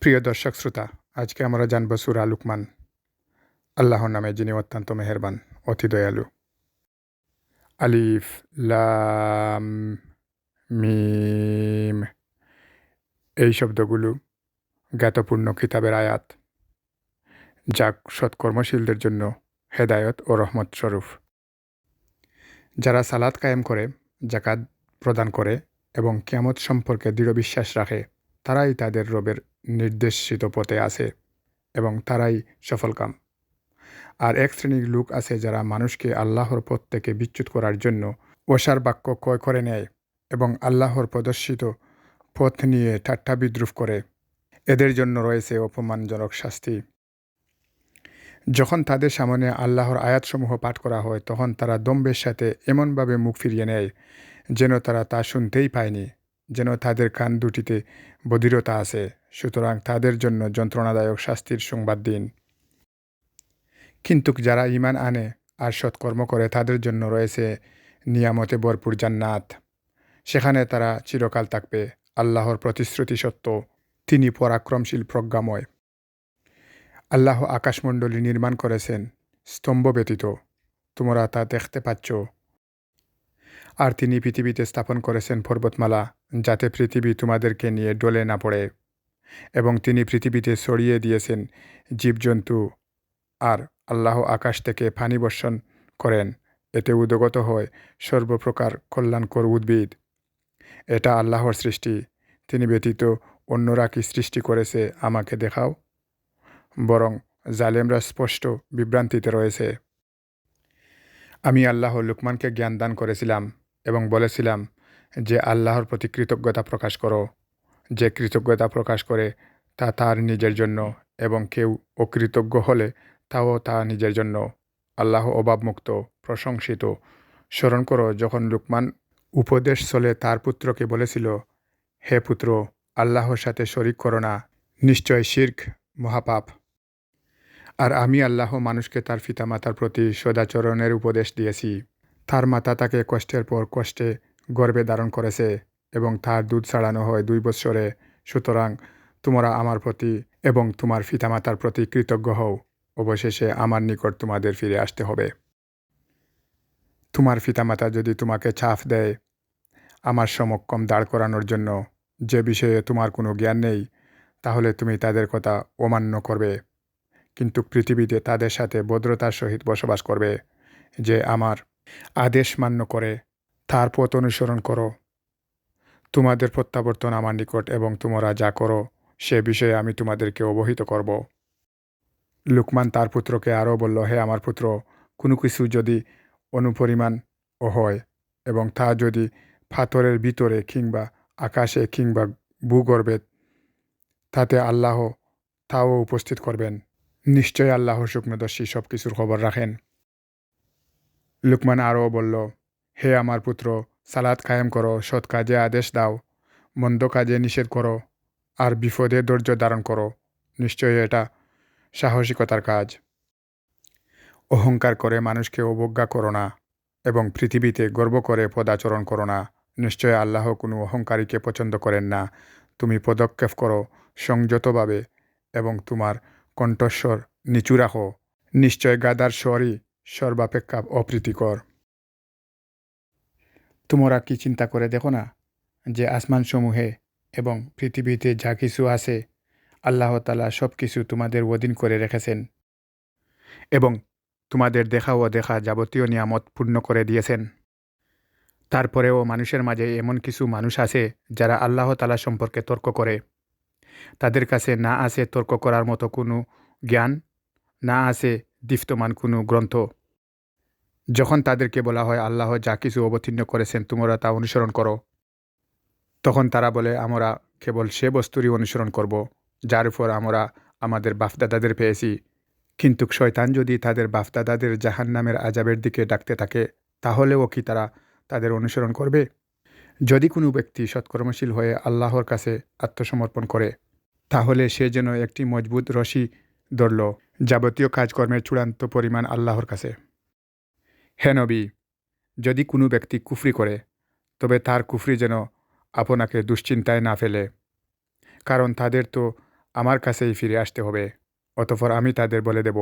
প্রিয় দর্শক শ্রোতা, আজকে আমরা জানব সুরা লুকমান। আল্লাহর নামে যিনি অত্যন্ত মেহেরবান, অতি দয়ালু। আলিফ, লাম, মিম। এই শব্দগুলো জ্ঞাতপূর্ণ কিতাবের আয়াত, যা সৎকর্মশীলদের জন্য হেদায়ত ও রহমত স্বরূপ। যারা সালাদ কায়েম করে জাকাত প্রদান করে এবং কিয়ামত সম্পর্কে দৃঢ় বিশ্বাস রাখে তারাই তাদের রবের নির্দেশিত পথে আছে এবং তারাই সফলকাম আর এক শ্রেণির লোক আছে যারা মানুষকে আল্লাহর পথ থেকে বিচ্যুত করার জন্য ওষার বাক্য ক্রয় করে নেয় এবং আল্লাহর প্রদর্শিত পথ নিয়ে ঠাট্টা বিদ্রুপ করে। এদের জন্য রয়েছে অপমানজনক শাস্তি। যখন তাদের সামনে আল্লাহর আয়াতসমূহ পাঠ করা হয়, তখন তারা দম্বের সাথে এমনভাবে মুখ ফিরিয়ে নেয় যেন তারা তা শুনতেই পায়নি। যেন তাদের কান দুটিতে বধিরতা আছে, সুতরাং তাদের জন্য যন্ত্রণাদায়ক শাস্তির সংবাদ দিন। কিন্তু যারা ইমান আনে আর সৎকর্ম করে, তাদের জন্য রয়েছে নিয়ামতে ভরপুর জান্নাত। সেখানে তারা চিরকাল থাকবে, আল্লাহর প্রতিশ্রুতি সত্য, তিনি পরাক্রমশীল প্রজ্ঞাময়। আল্লাহ আকাশমণ্ডলী নির্মাণ করেছেন, স্তম্ভ ব্যতীত, তোমরা তা দেখতে পাচ্ছ। আর তিনি পৃথিবীতে স্থাপন করেছেন পর্বতমালা যাতে পৃথিবী তোমাদেরকে নিয়ে ডলে না পড়ে এবং তিনি পৃথিবীতে ছড়িয়ে দিয়েছেন জীবজন্তু আর আল্লাহ আকাশ থেকে পানি বর্ষণ করেন। এতে উদগত হয় সর্বপ্রকার কল্যাণকর উদ্ভিদ। এটা আল্লাহর সৃষ্টি। তিনি ব্যতীত অন্যরা কি সৃষ্টি করেছে আমাকে দেখাও। বরং জালেমরা স্পষ্ট বিভ্রান্তিতে রয়েছে। আমি আল্লাহ লুকমানকে জ্ঞান দান করেছিলাম এবং বলেছিলাম যে আল্লাহর প্রতি কৃতজ্ঞতা প্রকাশ করো, যে কৃতজ্ঞতা প্রকাশ করে তা তার নিজের জন্য এবং কেউ অকৃতজ্ঞ হলে তাও তা নিজের জন্য। আল্লাহ অভাবমুক্ত, প্রশংসিত। স্মরণ করো, যখন লুকমান উপদেশ চলে তার পুত্রকে বলেছিল, হে পুত্র, আল্লাহর সাথে শরিক করো না, নিশ্চয় শির্ক, মহাপাপ। আর আমি আল্লাহ মানুষকে তার পিতামাতার প্রতি সদাচরণের উপদেশ দিয়েছি। তার মাতা তাকে কষ্টের পর কষ্টে গর্বে ধারণ করেছে এবং তার দুধ ছাড়ানো হয় দুই বৎসরে। সুতরাং তোমরা আমার প্রতি এবং তোমার পিতামাতার প্রতি কৃতজ্ঞ হও। অবশেষে আমার নিকট তোমাদের ফিরে আসতে হবে। তোমার পিতামাতা যদি তোমাকে ছাফ দেয় আমার সমক্ষম দাঁড় করানোর জন্য যে বিষয়ে তোমার কোনো জ্ঞান নেই, তাহলে তুমি তাদের কথা অমান্য করবে। কিন্তু পৃথিবীতে তাদের সাথে ভদ্রতার সহিত বসবাস করবে, যে আমার আদেশ মান্য করে। তার পথ অনুসরণ করো। তোমাদের প্রত্যাবর্তন আমার নিকট এবং তোমরা যা করো, সে বিষয়ে আমি তোমাদেরকে অবহিত করব। লুকমান তার পুত্রকে আরও বলল, হে আমার পুত্র, কোনো কিছু যদি অনুপরিমাণ হয় এবং তা যদি ফাতরের ভিতরে কিংবা আকাশে কিংবা ভূগর্ভে, তাতে আল্লাহ তাও উপস্থিত করবেন। নিশ্চয় আল্লাহ শুকনদর্শী সব কিছুর খবর রাখেন। লুকমান আরও বলল হে আমার পুত্র সালাদ কায়েম করো, সৎ কাজে আদেশ দাও, মন্দ কাজে নিষেধ করো, আর বিপদে ধৈর্য ধারণ করো। নিশ্চয়ই এটা সাহসিকতার কাজ। অহংকার করে মানুষকে অবজ্ঞা করো না এবং পৃথিবীতে গর্ব করে পদাচরণ করো না। নিশ্চয় আল্লাহ কোনো অহংকারীকে পছন্দ করেন না। তুমি পদক্ষেপ করো সংযতভাবে এবং তোমার কণ্ঠস্বর নিচু রাখো। নিশ্চয় গাদার স্বরই সর্বাপেক্ষা অপ্রীতিকর। তোমরা কি চিন্তা করে দেখো না? যে আসমানসমূহে এবং পৃথিবীতে যা কিছু আছে, আল্লাহ তালা সব কিছু তোমাদের অধীন করে রেখেছেন এবং তোমাদের দেখা ও দেখা যাবতীয় নিয়ামত পূর্ণ করে দিয়েছেন। তারপরেও মানুষের মাঝে এমন কিছু মানুষ আছে যারা আল্লাহ তালা সম্পর্কে তর্ক করে। তাদের কাছে না আছে তর্ক করার মতো কোনো জ্ঞান, না আছে দীপ্তমান কোনো গ্রন্থ। যখন তাদেরকে বলা হয়, আল্লাহ যা কিছু অবতীর্ণ করেছেন, তোমরা তা অনুসরণ করো। তখন তারা বলে, আমরা কেবল সে বস্তুরই অনুসরণ করব, যার উপর আমরা আমাদের বাপদাদাদের পেয়েছি। কিন্তু শয়তান যদি তাদের বাপদাদাদের জাহান নামের আজাবের দিকে ডাকতে থাকে, তাহলেও কি তারা তাদের অনুসরণ করবে? যদি কোনো ব্যক্তি সৎকর্মশীল হয়ে আল্লাহর কাছে আত্মসমর্পণ করে, তাহলে সে যেন একটি মজবুত রশি ধরল, যাবতীয় কাজকর্মের চূড়ান্ত পরিমাণ আল্লাহর কাছে। হে নবী, যদি কোনো ব্যক্তি কুফরি করে, তবে তার কুফরি যেন আপনাকে দুশ্চিন্তায় না ফেলে, কারণ তাদের তো আমার কাছেই ফিরে আসতে হবে, অতঃপর আমি তাদের বলে দেব,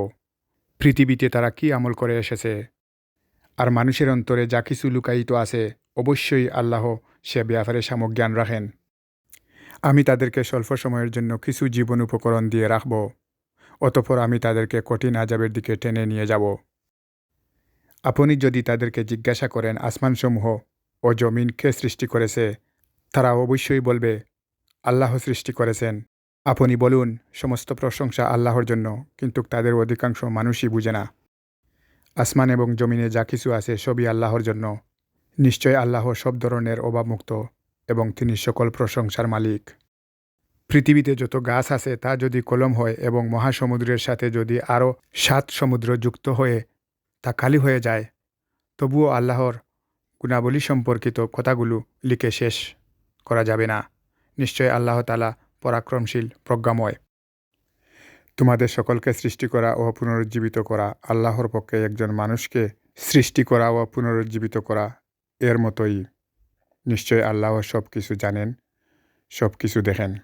পৃথিবীতে তারা কি আমল করে এসেছে? আর মানুষের অন্তরে যা কিছু লুকায়িত আছে, অবশ্যই আল্লাহ সে ব্যাপারে সামক জ্ঞান রাখেন। আমি তাদেরকে স্বল্প সময়ের জন্য কিছু জীবন উপকরণ দিয়ে রাখব, অতঃপর আমি তাদেরকে কঠিন আজাবের দিকে টেনে নিয়ে যাব। আপনি যদি তাদেরকে জিজ্ঞাসা করেন আসমানসমূহ ও জমিন কে সৃষ্টি করেছে, তারা অবশ্যই বলবে, আল্লাহ সৃষ্টি করেছেন। আপনি বলুন, সমস্ত প্রশংসা আল্লাহর জন্য, কিন্তু তাদের অধিকাংশ মানুষই বুঝে না। আসমান এবং জমিনে যা কিছু আছে সবই আল্লাহর জন্য। নিশ্চয় আল্লাহ সব ধরনের অভাবমুক্ত এবং তিনি সকল প্রশংসার মালিক। পৃথিবীতে যত গাছ আছে তা যদি কলম হয় এবং মহাসমুদ্রের সাথে যদি আরও সাত সমুদ্র যুক্ত হয়ে তা খালি হয়ে যায়। তবুও আল্লাহর গুণাবলী সম্পর্কিত কথাগুলো লিখে শেষ করা যাবে না। নিশ্চয় আল্লাহ তালা পরাক্রমশীল, প্রজ্ঞাময়। তোমাদের সকলকে সৃষ্টি করা ও পুনরুজ্জীবিত করা, আল্লাহর পক্ষে একজন মানুষকে সৃষ্টি করা ও পুনরুজ্জীবিত করা, এর মতোই। নিশ্চয় আল্লাহ সব কিছু জানেন সব কিছু দেখেন।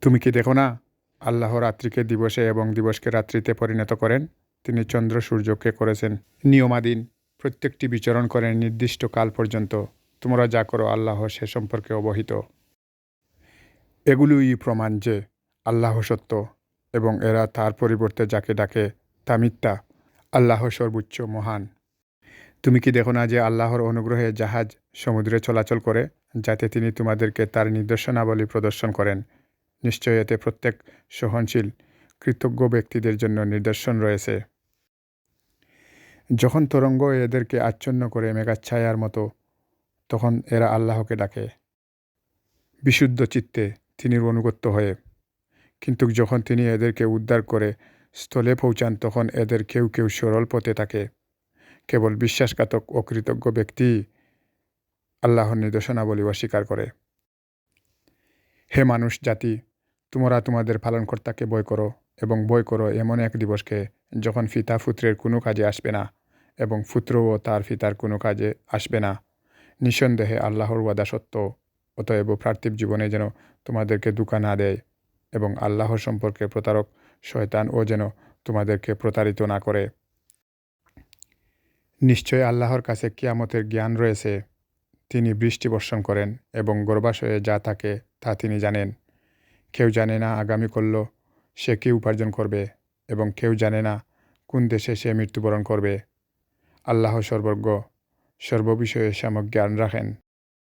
তুমি কি দেখো না, আল্লাহ রাত্রিকে দিবসে এবং দিবসকে রাত্রিতে পরিণত করেন? তিনি চন্দ্র সূর্যকে করেছেন নিয়মাধীন। প্রত্যেকটি বিচরণ করেন নির্দিষ্ট কাল পর্যন্ত। তোমরা যা করো আল্লাহ সে সম্পর্কে অবহিত। এগুলোই প্রমাণ যে আল্লাহ সত্য এবং এরা তার পরিবর্তে যাকে ডাকে তা মিথ্যা। আল্লাহ সর্বোচ্চ মহান। তুমি কি দেখো না যে আল্লাহর অনুগ্রহে জাহাজ সমুদ্রে চলাচল করে, যাতে তিনি তোমাদেরকে তার নির্দেশনাবলী প্রদর্শন করেন? নিশ্চয় এতে প্রত্যেক সহনশীল, কৃতজ্ঞ ব্যক্তিদের জন্য নিদর্শন রয়েছে। যখন তরঙ্গ এদেরকে আচ্ছন্ন করে মেঘাচ্ছায়ার মতো, তখন এরা আল্লাহকে ডাকে। বিশুদ্ধ চিত্তে তিনি অনুগত্য হয়ে, কিন্তু যখন তিনি এদেরকে উদ্ধার করে স্থলে পৌঁছান, তখন এদের কেউ কেউ সরল পথে থাকে। কেবল বিশ্বাসঘাতক ও কৃতজ্ঞ ব্যক্তি আল্লাহর নির্দেশনাবলী অস্বীকার করে। হে মানুষ জাতি, তোমরা তোমাদের পালনকর্তাকে বয় করো। এবং বয় করো, এমন এক দিবসকে যখন ফিতা পুত্রের কোনো কাজে আসবে না এবং পুত্রও তার ফিতার কোনো কাজে আসবে না। নিঃসন্দেহে আল্লাহর ওয়াদা সত্য। অতএব পার্থিব জীবনে যেন তোমাদেরকে দুকা না দেয় এবং আল্লাহর সম্পর্কে প্রতারক, শয়তান ও যেন তোমাদেরকে প্রতারিত না করে। নিশ্চয় আল্লাহর কাছে কিয়ামতের জ্ঞান রয়েছে। তিনি বৃষ্টি বর্ষণ করেন এবং গর্ভাশয়ে যা থাকে তা তিনি জানেন। কেউ জানে না আগামী করল সে কি উপার্জন করবে এবং কেউ জানে না কোন দেশে সে মৃত্যুবরণ করবে। আল্লাহ সর্বজ্ঞ, সর্ববিষয়ে সামক জ্ঞান রাখেন।